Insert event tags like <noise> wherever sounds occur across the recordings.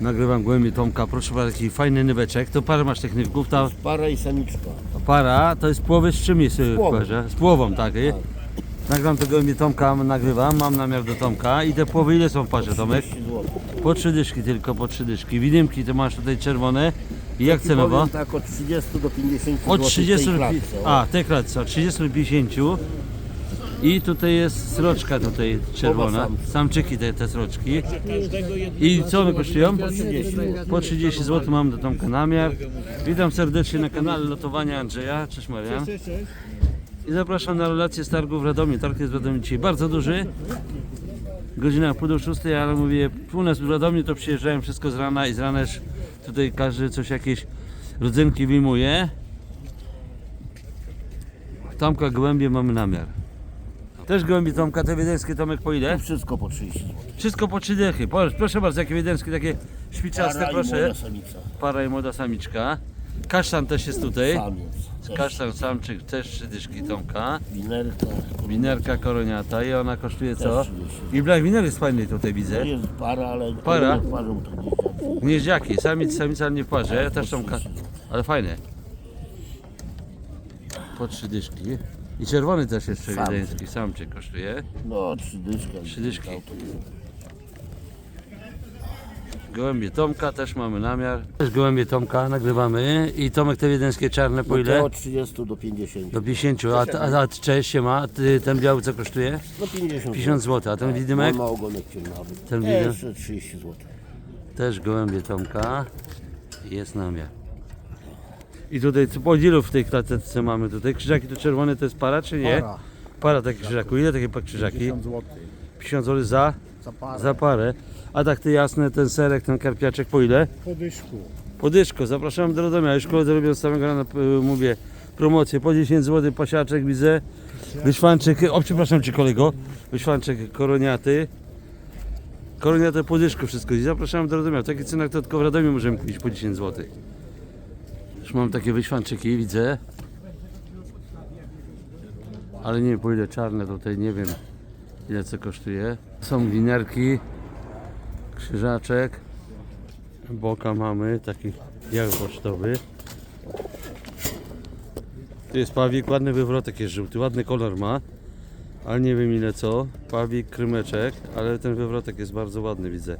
Nagrywam głębiej Tomka, proszę bardzo, taki fajny nyweczek. To parę masz tych nywków, ta Para i samiczka. para to jest płowy z czym jest w płową. parze? Z płową, tak. i? Nagram to głębiej Tomka, nagrywam, mam namiar do Tomka. I te płowy ile są w parze, Tomek? 30 zł. Po trzy dyszki tylko, po trzy dyszki. Widymki to masz tutaj czerwone. I jak cenowo? Tak od 30 do 50 Od zł 30 tej do pi-. A, tej klatce, od 30 do 50. I tutaj jest sroczka tutaj czerwona. Samczyki te, te sroczki. I co one kosztują? 30 zł. Po 30 zł mam do Tomka namiar. Witam serdecznie na kanale Lotowania Andrzeja. Cześć Maria. I zapraszam na relację z targu w Radomiu. Targ jest w Radomiu dzisiaj bardzo duży. Godzina pół do szóstej, ale mówię, u nas w Radomiu to przyjeżdżałem wszystko z rana i z rana tutaj każdy coś jakieś rodzynki wyjmuje. Tomka gołębie mamy namiar. Też gołębie Tomka, te wiedeńskie Tomek po ile? Wszystko po 30 zł. Wszystko po trzy dychy. Proszę, proszę bardzo, jakie wiedeńskie, takie szpiczaste, Para i proszę. młoda samica. Para i młoda samiczka. Kasztan też jest tutaj. Samiec. Też Kasztan samczyk, też trzy dyszki Tomka. Winerka. Winerka koroniata i ona kosztuje co? Też 30. I black winer jest fajny tutaj To widzę. jest para, ale Para? nie parzą to nie Gnieździaki, samic, samica nie w parze, też są, ka- ale fajne. Po trzy dyszki. I czerwony też jeszcze Samczyk. wiedeński, samczyk kosztuje. No, trzy dyszki. Trzy dyszki. Gołębie Tomka też mamy namiar. Też gołębie Tomka nagrywamy i Tomek te wiedeńskie czarne po No ile? od 30 do 50. Do 50, a, a, a cześć się ma, Ty, ten biały co kosztuje? Do 50 50 zł, a ten widymek? On ma ogonek ciemnawy. Ten widymek? Jeszcze 30 zł. Też gołębie Tomka. Jest namiar. I tutaj co po ilu w tej klatce mamy tutaj? Krzyżaki to czerwone to jest para czy nie? Para. Para takich krzyżaków. Ile takie krzyżaki? 50 zł. 50 zł za, Za parę. za parę. A tak te jasne, ten serek, ten karpiaczek po ile? Po dyszku. Podyszko, zapraszam do Radomia. Już koledzy robią z samego rana, y, mówię, promocję. Po 10 zł pasiaczek widzę. Wyszwanczyk, o przepraszam Cię kolego. Wyszwanczyk koroniaty. Koroniate podyszko wszystko. I zapraszam do Radomia. W takich cenach to tylko w Radomiu możemy kupić po 10 zł. Mam takie wyszwanczyki, widzę. Ale nie wiem po ile czarne tutaj, nie wiem ile co kosztuje. Są winerki, krzyżaczek. Boka mamy, taki jak pocztowy. Tu jest pawik, ładny wywrotek jest żółty, ładny kolor ma. Ale nie wiem ile co. Pawik, krymeczek, ale ten wywrotek jest bardzo ładny, widzę.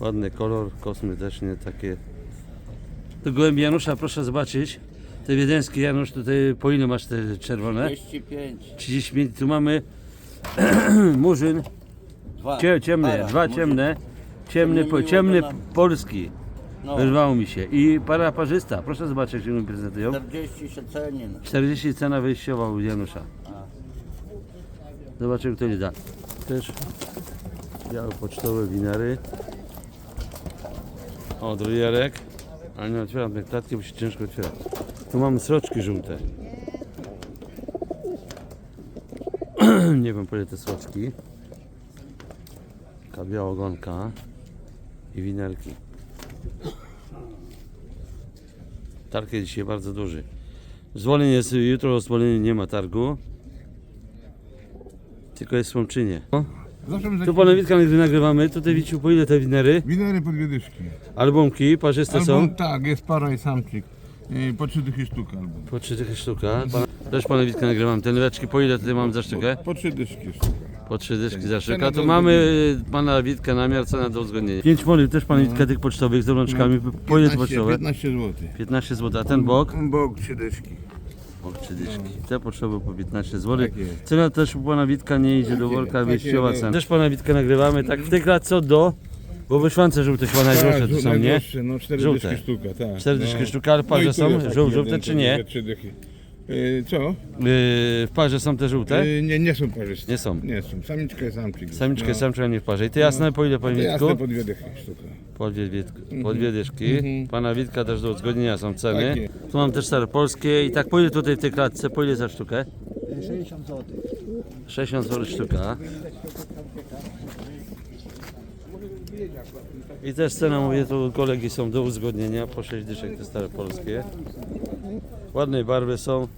Ładny kolor, kosmetycznie takie. Tu gołębi Janusza, proszę zobaczyć. Te wiedeńskie Janusz, tutaj po ile masz te czerwone? 35. 35, tu mamy <clears throat> murzyn, Dwa. cie, ciemny, Para. dwa Może- ciemne, ciemny, po, ciemny nam. polski. No, Wyrwało mi się. I para parzysta. Proszę zobaczyć, jak się mi prezentują. 40 się ceni. no. 40 cena wyjściowa u Janusza. Zobaczymy, kto nie da. Też białe pocztowe winery. O, drujarek. Ale nie otwieram tej klatki, bo się ciężko otwiera. Tu mamy sroczki żółte. <clears throat> nie wiem, po te sroczki. Taka biała ogonka i winerki. Targ jest dzisiaj bardzo duży. Zwolnienie jest jutro, zwolnienie nie ma targu. Tylko jest w Słomczynie. Zawsze Tu pana Witka gdy nagrywamy, tutaj Wiciu po ile te winery? Winery po dwie dyszki. Albumki, parzyste Albo są? tak, jest para i samczyk. Yy, Po trzy dychy sztuka albo. Po 3 dychy sztuka. Pana, też pana Witka nagrywam. Te leweczki po ile tutaj mam za sztukę? Po trzy dyszki sztuka. Po 3 dyszki za sztukę. Cena Tu mamy y, pana Witka namiar, cena do uzgodnienia. 5 moli też pana Witka tych pocztowych z rączkami. Po ile to 15, pocztowe? 15 zł. 15 zł, a ten bok? Bok trzy dyszki. O, 3 dyszki. Te potrzeby po 15 zł. Tak jest. Cena też u pana Witka nie idzie do worka, tak wyjściowa cena. Też pana Witka nagrywamy, tak w tej klatce do, bo wyszłance żółte chyba najdroższe tu żół- są, nie? No cztery Żółte. dyszki sztuka, tak. Cztery no. dyszki sztuka, ale No parze tu są żółte czy to nie? dychy. Yy, co? Yy, w parze są te żółte? Yy, nie, nie są parzyste. Nie są. Nie są. Samiczka i samczyk. Samiczkę, no. samczyka nie w parze. I te jasne po ile, panie To Witku? jasne po dwie dychy sztuka. Po dwie, wietk- po dwie dyszki. Pana Witka też do uzgodnienia są ceny. Tu mam też stare polskie i tak po ile tutaj w tej klatce, po ile za sztukę? 60 zł. 60 zł sztuka. I też cena, mówię, tu kolegi są do uzgodnienia, po 6 dyszek te stare polskie. Ładnej barwy są.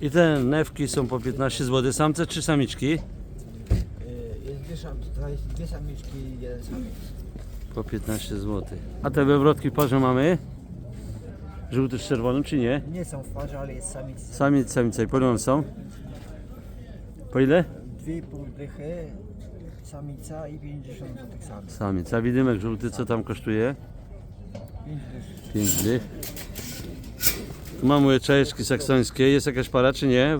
I te newki są po 15 zł. Samce czy samiczki? Jest tutaj jest dwie samiczki i jeden samiec. Po 15 zł. A te wywrotki w parze mamy? Żółty z czerwonym czy nie? Nie są w parze, ale jest samiec. Samiec, samica i po ile one są? Po ile? Dwie pół dychy, samica i 50 zł samiec. Samiec. A widymek żółty co tam kosztuje? 5 dych. 5 dych. Tu mamy łyczajeczki saksońskie. Jest jakaś para czy nie?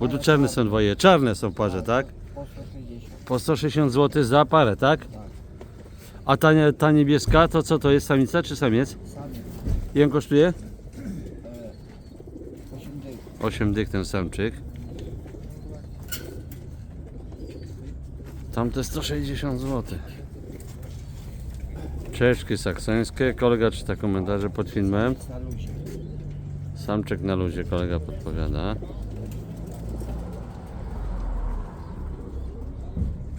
Bo tu czarne są dwoje. Czarne są parze, tak? Po 160. Po 160 zł za parę, tak? A ta, ta niebieska to co to jest? Samica czy samiec? Samiec. I on kosztuje? 8 dych. 8 dych ten samczyk. Tamte 160 zł. Czeszki saksońskie. Kolega czyta komentarze pod filmem. Samczyk na luzie kolega podpowiada.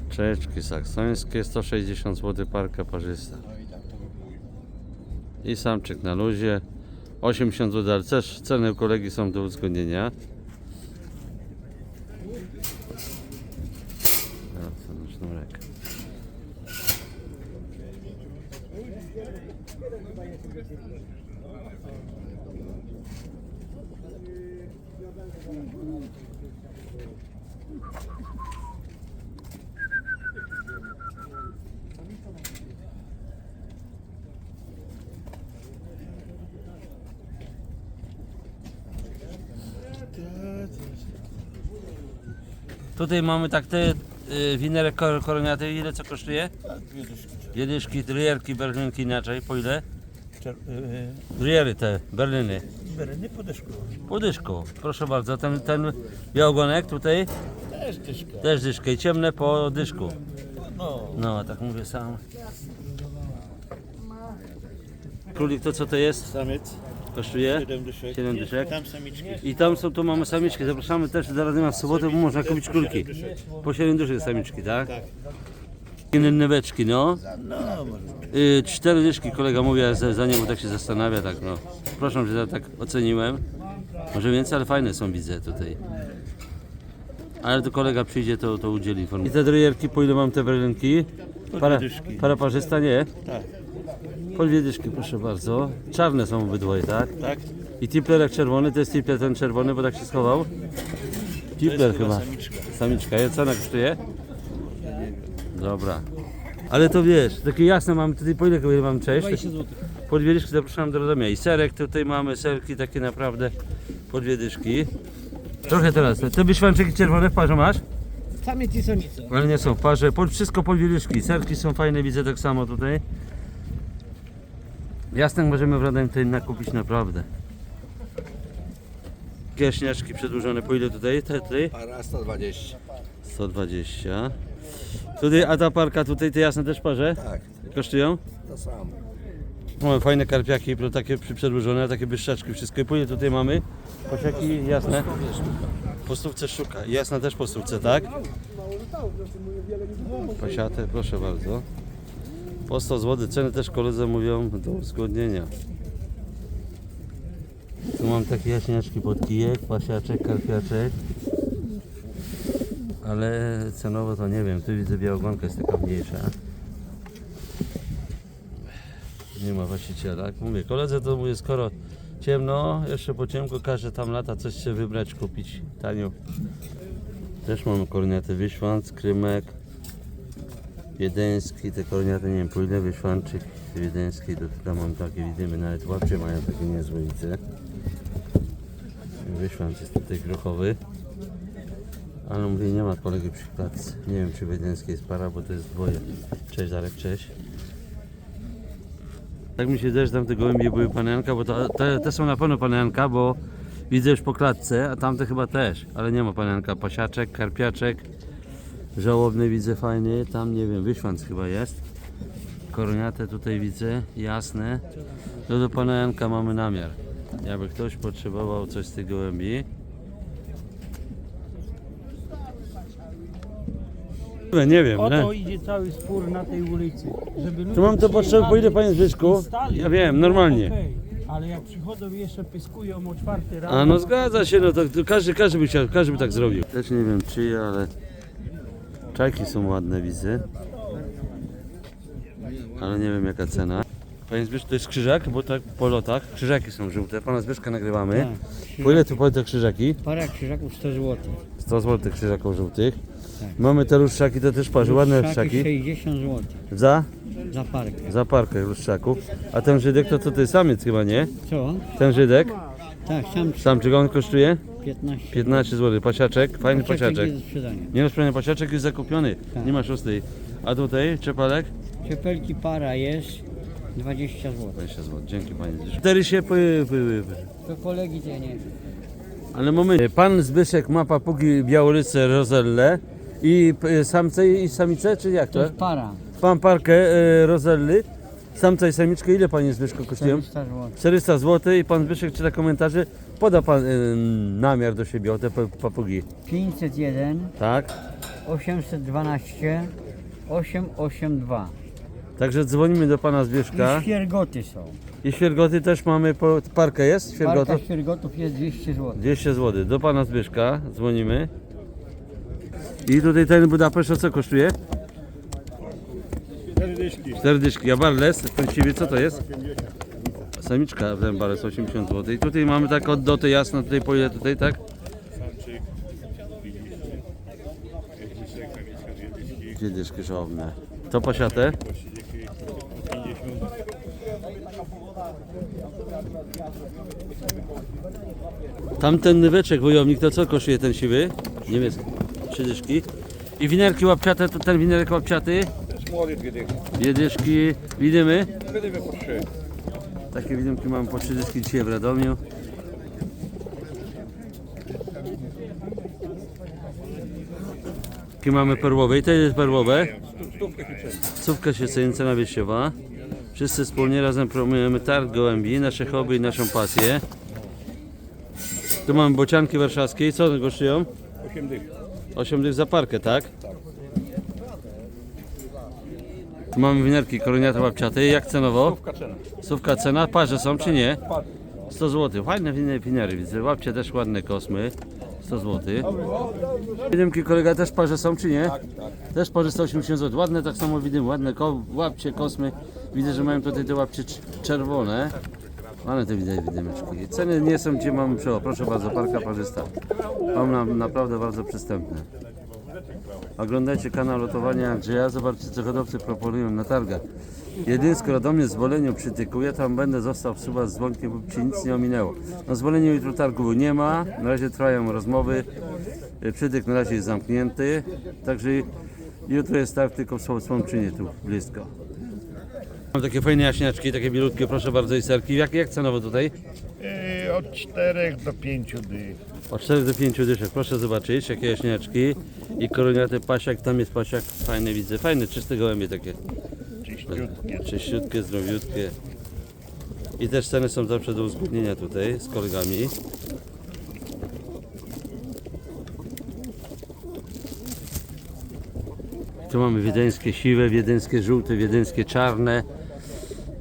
Czeszki saksońskie 160 zł parka parzysta. I samczyk na luzie 80 zł, ale też ceny kolegi są do uzgodnienia. Teraz ten sznurek. Tutaj mamy tak te y, winerek kor- koroniaty, ile co kosztuje? Dwie dyszki, drierki, berlinki inaczej, po ile? Driery te, berliny. Bereny po dyszku. Po dyszku, proszę bardzo, ten, ten białogonek tutaj? Też dyszka. Też dyszkę i ciemne po dyszku. No. No, tak mówię sam. Królik to co to jest? Samiec. Kosztuje? 7 dyszek. 7 dyszek. Tam samiczki. I tam są, tu mamy samiczki. Zapraszamy też zaraz nie ma w sobotę, bo można kupić króliki. Po 7 dyszek samiczki, tak? Tak. Inne nyweczki, no. No, może. Y, cztery dyszki kolega mówi, a za, za niego tak się zastanawia, tak no. Proszę, że ja tak oceniłem. Może więcej, ale fajne są, widzę tutaj. Ale to kolega przyjdzie, to, to udzieli informacji. I te drojerki, po ile mam te berlinki? Para, dyszki. para parzysta, nie? Tak. Po dwie dyszki, proszę bardzo. Czarne są obydwoje, tak? Tak? I tiplerek czerwony, to jest tipler ten czerwony, bo tak się schował? Tipler chyba. Samiczka. Samiczka, ja cena kosztuje? Dobra. Ale to wiesz, takie jasne mamy tutaj, po ile ile mam cześć? 20 zł. Po dwie dyszki zapraszam do Radomia. I serek tutaj mamy, serki takie naprawdę po dwie dyszki. Trochę teraz, te wyszwanczyki czerwone w parze masz? Samiec i samica. Ale nie są w parze, po, wszystko po dwie dyszki. Serki są fajne, widzę tak samo tutaj. Jasnek możemy w Radomie tutaj nakupić naprawdę. Jaśniaczki przedłużone, po ile tutaj? Te tutaj? Para 120. 120. Tutaj, a ta parka tutaj, te jasne też parze? Tak, Kosztują? to samo. Mamy fajne karpiaki, pro- takie przedłużone, takie byszczaczki, wszystko. I po ile tutaj mamy? Kosiaki jasne? Po stówce sztuka. Jasna też po stówce, tak? Pasiate, proszę bardzo. Po 100 zł. Ceny też koledzy mówią do uzgodnienia. Tu mam takie jaśniaczki pod kijek, pasiaczek, karpiaczek. Ale cenowo to nie wiem. Tu widzę białogonka jest taka mniejsza. Nie ma właściciela. Jak mówię, koledze to mówię, skoro ciemno, jeszcze po ciemku każe tam lata coś się wybrać, kupić tanio. Też mamy korniaty wyśwanc, krymek, wiedeński, te korniaty nie wiem po ile, wyśwanczyk wiedeński, to tam mam takie, widzimy, nawet łapcie mają takie niezłe, widzę. Wyśwanc jest tutaj grochowy. Ale mówię, nie ma kolegi przy klatce. Nie wiem, czy wiedeński jest para, bo to jest dwoje. Cześć Darek, cześć. Tak mi się też tam te gołębie były panienka, bo to, te, te są na pewno panienka, bo widzę już po klatce, a tamte chyba też, ale nie ma panienka. Pasiaczek, karpiaczek, żałobny widzę fajny, tam nie wiem, wyśwanc chyba jest. Koroniate tutaj widzę, jasne. No do pana Janka mamy namiar. Jakby ktoś potrzebował coś z tych gołębi. Nie wiem, O nie? to idzie cały spór na tej ulicy. Żeby ludzie Tu mam to potrzebę, przyjechali panie Zbyszku? i stali, Ja wiem, to normalnie. okej. Ale jak przychodzą i jeszcze pyskują o czwarty rano. A no zgadza się, no to, to każdy, każdy by chciał, każdy by tak zrobił. Też nie wiem czyje, ale czajki są ładne widzę. ale nie wiem jaka cena. Panie Zbyszku, to jest krzyżak, bo tak po lotach krzyżaki są żółte. Pana Zbyszka nagrywamy. Po ile tu te krzyżaki? Para krzyżaków 100 zł. 100 zł krzyżaków żółtych. Mamy te luszczaki, to też parzy, ładne luszczaki. 60 zł Za? za parkę. Za parkę luszczaków. A ten Żydek to to jest samiec chyba, nie? Co? Ten Żydek, Tak, sam sam czy on kosztuje? 15 15 zł. Pasiaczek, fajny Pasiaczek pasiaczek. jest do sprzedania. Nie rozprawiony pasiaczek jest zakupiony, Tak. nie ma szóstej. A tutaj czepalek? Ciepelki para jest 20 zł. 20 zł, dzięki panie. Cztery się py, py, py. To kolegi ja nie. Ale moment, pan Zbyszek ma papugi białoryce rozelle i p- samce i samice, czy jak To to? jest para. Mam parkę e, samca i samiczkę, ile panie Zbyszko kosztują? 400 zł. 400 zł i pan Zbyszek czyta komentarze, poda pan e, namiar do siebie o te pa- papugi, 501 tak? 812 882. Także dzwonimy do pana Zbyszka. I świergoty są. I świergoty też mamy, po, parkę jest świergotów? Parka świergotów jest 200 zł. 200 zł. Do pana Zbyszka dzwonimy. I tutaj ten Budapeszt o co kosztuje? 4 dyszki. A Barles, właściwie co to jest? Samiczka ten Barles 80 zł. I tutaj mamy tak od doty jasno, tutaj po ile tutaj, tak? Dwie dyszki. To pasiate? Tamten nyweczek wojownik, to co kosztuje ten siwy? Niemiecki. Trzy dyszki. I winerki łapciate, to ten winerek łapciaty? Dwie dyszki. Widymy? Takie widymki mam po trzy dyszki dzisiaj w Radomiu. Jakie mamy perłowe? I to jest perłowe? Stówka się ceni, cena wyjściowa. Wszyscy wspólnie razem promujemy targ gołębi, nasze hobby i naszą pasję. Tu mamy bocianki warszawskie. Co one kosztują? 8 dych. 8 dych za parkę, tak? Tu mamy winerki koroniate łapciate. Jak cenowo? Sówka cena. Cena. Parze są czy nie? 100 zł. Fajne winy- winery widzę. Łapcie też ładne kosmy. 100 zł. Widymki kolega też parze są czy nie? Tak, tak. Też parze 180 zł. Ładne tak samo widymy. Ładne ko łapcie, kosmy. Widzę, że mają tutaj te łapcie cz- czerwone. Mamy te widzę widymeczki. Ceny nie są gdzie mamy przeło. Proszę bardzo, parka parzysta. Mam na, naprawdę bardzo przystępne. Oglądajcie kanał Lotowania Andrzeja, zobaczcie co hodowcy proponują na targach. Jedynie skoro do mnie zwoleniu przytykuje, tam będę został suba z dzwonkiem, by ci nic nie ominęło. Na zwoleniu jutro targu nie ma, na razie trwają rozmowy, Y, przytyk na razie jest zamknięty, także jutro jest targ tylko w Sło- Słomczynie tu blisko. Mam takie fajne jaśniaczki, takie milutkie, proszę bardzo i serki. Jak, jak cenowo tutaj? Yy, od 4 do 5 dych. Od 4 do 5 dyszek, proszę zobaczyć, jakie jaśniaczki i koroniaty pasiak, tam jest pasiak, fajny widzę, fajne, czyste gołębie takie, Czyściutkie. czyściutkie, zdrowiutkie. I też ceny są zawsze do uzgodnienia tutaj z kolegami. Tu mamy wiedeńskie siwe, wiedeńskie żółte, wiedeńskie czarne.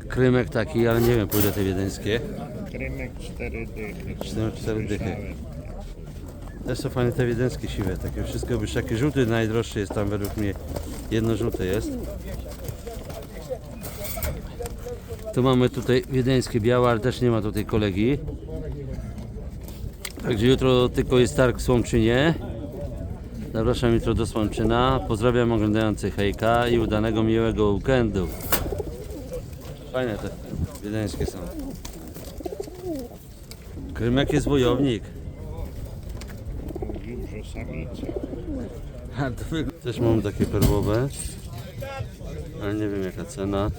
Krymek taki, ale nie wiem ile te wiedeńskie. Krymek 4 dychy. 4, 4 dychy. Też są fajne te wiedeńskie siwe, takie wszystko byś taki żółty najdroższy jest tam według mnie. Jedno żółte jest. Tu mamy tutaj wiedeńskie białe, ale też nie ma tutaj kolegi. Także jutro tylko jest targ w Słomczynie. Zapraszam jutro do Słomczyna. Pozdrawiam oglądających hejka i udanego miłego weekendu. Fajne te wiedeńskie są. Krymek jest wojownik. Mówił, że samica. A, to wyg- Też mam takie perłowe, ale nie wiem jaka cena.